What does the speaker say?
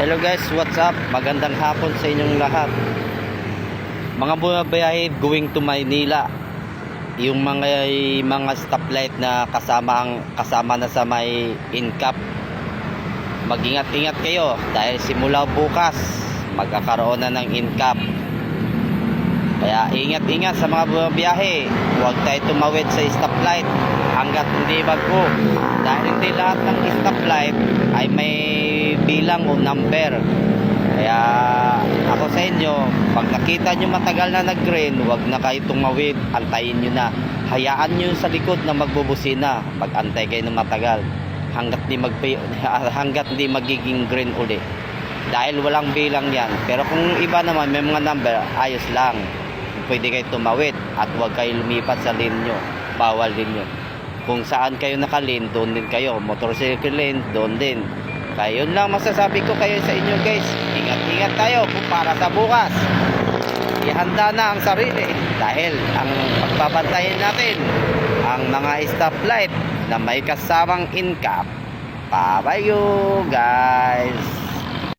Hello guys, what's up? Magandang hapon sa inyong lahat. Mga bumabiyahe going to Maynila. Yung mga mga stoplight na kasama ang kasama na sa may incap. Mag-ingat-ingat kayo dahil simula bukas magkakaroon na ng incap. Kaya ingat-ingat sa mga bumabiyahe. Huwag tayo tumawid sa stoplight hanggat hindi bago. Dahil hindi lahat ng stoplight ay may bilang o number. Kaya ako sa inyo, pag nakita nyo matagal na nag-green, huwag na kayo tumawid, antayin nyo na. Hayaan nyo sa likod na magbubusina, mag-antay kayo ng matagal hanggat di mag hanggat di magiging green uli. Dahil walang bilang yan. Pero kung iba naman, may mga number, ayos lang. Pwede kayo tumawid at huwag kayo lumipat sa lane nyo. Bawal din yun. Kung saan kayo nakalane, doon din kayo. Motorcycle lane, doon din. Kaya yun lang masasabi ko kayo sa inyo guys. Ingat-ingat tayo para sa bukas. Ihanda na ang sarili dahil ang pagbabantayan natin ang mga stoplight na may kasamang. Bye-bye you guys.